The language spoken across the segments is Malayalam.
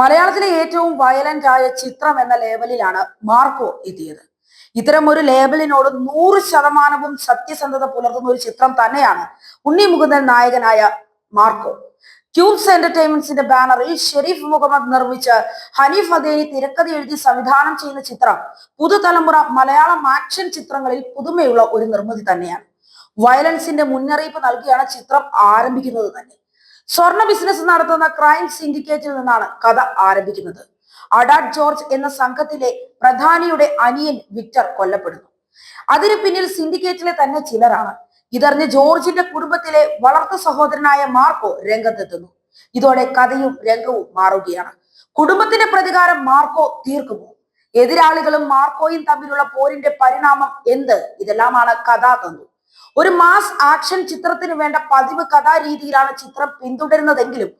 മലയാളത്തിലെ ഏറ്റവും വയലന്റ് ആയ ചിത്രം എന്ന ലേബലിലാണ് മാർക്കോ എത്തിയത് ഇത്തരം ഒരു ലേബലിനോട് നൂറ് ശതമാനവും സത്യസന്ധത പുലർത്തുന്ന ഒരു ചിത്രം തന്നെയാണ് ഉണ്ണി മുകുന്ദൻ നായകനായ മാർക്കോ. ക്യൂബ്സ് എന്റർടൈൻമെന്റ്സിന്റെ ബാനറിൽ ഷെരീഫ് മുഹമ്മദ് നിർമ്മിച്ച് ഹനീഫ് അദേനി തിരക്കഥ എഴുതി സംവിധാനം ചെയ്യുന്ന ചിത്രം പുതുതലമുറ മലയാളം ആക്ഷൻ ചിത്രങ്ങളിൽ പുതുമയുള്ള ഒരു നിർമ്മിതി തന്നെയാണ്. വയലൻസിന്റെ മുന്നറിയിപ്പ് നൽകിയാണ് ചിത്രം ആരംഭിക്കുന്നത് തന്നെ. സ്വർണ ബിസിനസ് നടത്തുന്ന ക്രൈം സിൻഡിക്കേറ്റിൽ നിന്നാണ് കഥ ആരംഭിക്കുന്നത്. അഡാഡ് ജോർജ് എന്ന സംഘത്തിലെ പ്രധാനിയുടെ അനിയൻ വിക്ടർ കൊല്ലപ്പെടുന്നു. അതിന് പിന്നിൽ സിൻഡിക്കേറ്റിലെ തന്നെ ചിലരാണ്. ഇതറിഞ്ഞ് ജോർജിന്റെ കുടുംബത്തിലെ വളർത്ത സഹോദരനായ മാർക്കോ രംഗത്തെത്തുന്നു. ഇതോടെ കഥയും രംഗവും മാറുകയാണ്. കുടുംബത്തിന്റെ പ്രതികാരം മാർക്കോ തീർക്കുമോ? എതിരാളികളും മാർക്കോയും തമ്മിലുള്ള പോരിന്റെ പരിണാമം എന്ത്? ഇതെല്ലാമാണ് കഥാതന്തു. ഒരു മാസ് ആക്ഷൻ ചിത്രത്തിന് വേണ്ട പതിവ് കഥാരീതിയിലാണ് ചിത്രം പിന്തുടരുന്നതെങ്കിലും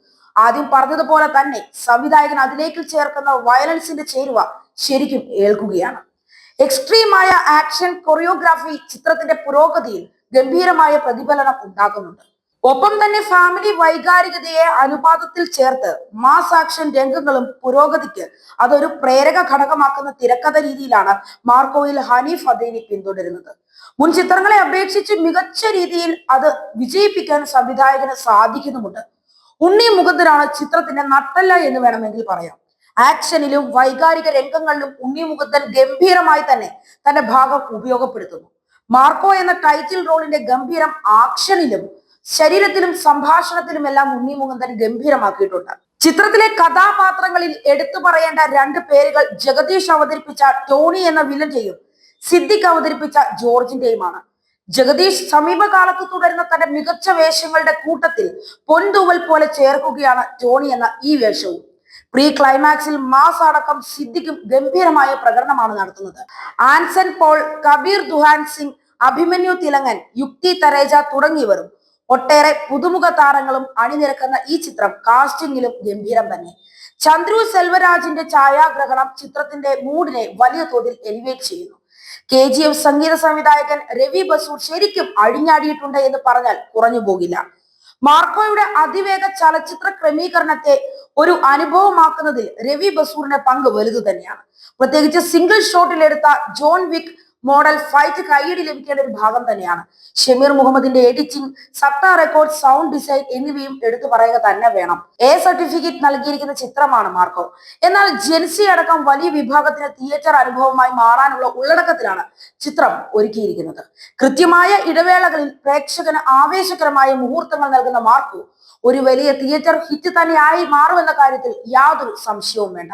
ആദ്യം പറഞ്ഞതുപോലെ തന്നെ സംവിധായകൻ അതിലേക്ക് ചേർക്കുന്ന വയലൻസിന്റെ ചേരുവ ശരിക്കും ഏൽക്കുകയാണ്. എക്സ്ട്രീമായ ആക്ഷൻ കൊറിയോഗ്രാഫി ചിത്രത്തിന്റെ പുരോഗതിയിൽ ഗംഭീരമായ പ്രതിഫലനം ഉണ്ടാക്കുന്നുണ്ട്. ഒപ്പം തന്നെ ഫാമിലി വൈകാരികതയെ അനുപാതത്തിൽ ചേർത്ത് മാസ് ആക്ഷൻ രംഗങ്ങളും പുരോഗതിക്ക് അതൊരു പ്രേരക ഘടകമാക്കുന്ന തിരക്കഥ രീതിയിലാണ് മാർക്കോയിൽ ഹനീഫ് അദീനി പിന്തുടരുന്നത്. മുൻ ചിത്രങ്ങളെ അപേക്ഷിച്ച് മികച്ച രീതിയിൽ അത് വിജയിപ്പിക്കാൻ സംവിധായകന് സാധിക്കുന്നുമുണ്ട്. ഉണ്ണി മുകുന്ദനാണ് ചിത്രത്തിന്റെ നട്ടല്ല എന്ന് വേണമെങ്കിൽ പറയാം. ആക്ഷനിലും വൈകാരിക രംഗങ്ങളിലും ഉണ്ണി മുകുന്ദൻ ഗംഭീരമായി തന്നെ തന്റെ ഭാഗം ഉപയോഗപ്പെടുത്തുന്നു. മാർക്കോ എന്ന ടൈറ്റിൽ റോളിന്റെ ഗംഭീരം ആക്ഷനിലും ശരീരത്തിലും സംഭാഷണത്തിലും എല്ലാം ഉണ്ണി മുകുന്ദൻ ഗംഭീരമാക്കിയിട്ടുണ്ട്. ചിത്രത്തിലെ കഥാപാത്രങ്ങളിൽ എടുത്തു പറയേണ്ട രണ്ട് പേരുകൾ ജഗദീഷ് അവതരിപ്പിച്ച ടോണി എന്ന വില്ലന്റെയും സിദ്ദിഖ് അവതരിപ്പിച്ച ജോർജിന്റെയുമാണ്. ജഗദീഷ് സമീപകാലത്ത് തുടരുന്ന തന്റെ മികച്ച വേഷങ്ങളുടെ കൂട്ടത്തിൽ പൊൻതൂവൽ പോലെ ചേർക്കുകയാണ് ടോണി എന്ന ഈ വേഷവും. പ്രീ ക്ലൈമാക്സിൽ മാസ് അടക്കം സിദ്ദിഖും ഗംഭീരമായ പ്രകടനമാണ് നടത്തുന്നത്. ആൻസൻ പോൾ കബീർ ദുഹാൻ സിംഗ് അഭിമന്യു തിലങ്ങൻ യുക്തി തരേജ തുടങ്ങിയവരും ഒട്ടേറെ പുതുമുഖ താരങ്ങളും അണിനിരക്കുന്ന ഈ ചിത്രം കാസ്റ്റിംഗിലും ഗംഭീരം തന്നെ. ചന്ദ്രു സെൽവരാജിന്റെ ഛായാഗ്രഹണം ചിത്രത്തിന്റെ മൂഡിനെ വലിയ തോതിൽ എലിവേറ്റ് ചെയ്യുന്നു. കെ ജി എഫ് സംഗീത സംവിധായകൻ രവി ബസൂർ ശരിക്കും അഴിഞ്ഞാടിയിട്ടുണ്ട് എന്ന് പറഞ്ഞാൽ കുറഞ്ഞു പോകില്ല. മാർക്കോയുടെ അതിവേഗ ചലച്ചിത്ര ക്രമീകരണത്തെ ഒരു അനുഭവമാക്കുന്നതിൽ രവി ബസൂറിന്റെ പങ്ക് വലുത് തന്നെയാണ്. പ്രത്യേകിച്ച് സിംഗിൾ ഷോട്ടിലെടുത്ത ജോൺ വിക് മോഡൽ ഫൈറ്റ് കൈയടി ലഭിക്കേണ്ട ഒരു ഭാഗം തന്നെയാണ്. ഷമീർ മുഹമ്മദിന്റെ എഡിറ്റിംഗ് സത്ത റെക്കോർഡ് സൗണ്ട് ഡിസൈൻ എന്നിവയും എടുത്തു പറയുക തന്നെ വേണം. എ സർട്ടിഫിക്കറ്റ് നൽകിയിരിക്കുന്ന ചിത്രമാണ് മാർക്കോ. എന്നാൽ ജെൻസി അടക്കം വലിയ വിഭാഗത്തിന് തിയേറ്റർ അനുഭവമായി മാറാനുള്ള ഉള്ളടക്കത്തിലാണ് ചിത്രം ഒരുക്കിയിരിക്കുന്നത്. കൃത്യമായ ഇടവേളകളിൽ പ്രേക്ഷകന് ആവേശകരമായ മുഹൂർത്തങ്ങൾ നൽകുന്ന മാർക്കോ ഒരു വലിയ തിയേറ്റർ ഹിറ്റ് തന്നെയായി മാറുമെന്ന കാര്യത്തിൽ യാതൊരു സംശയവും വേണ്ട.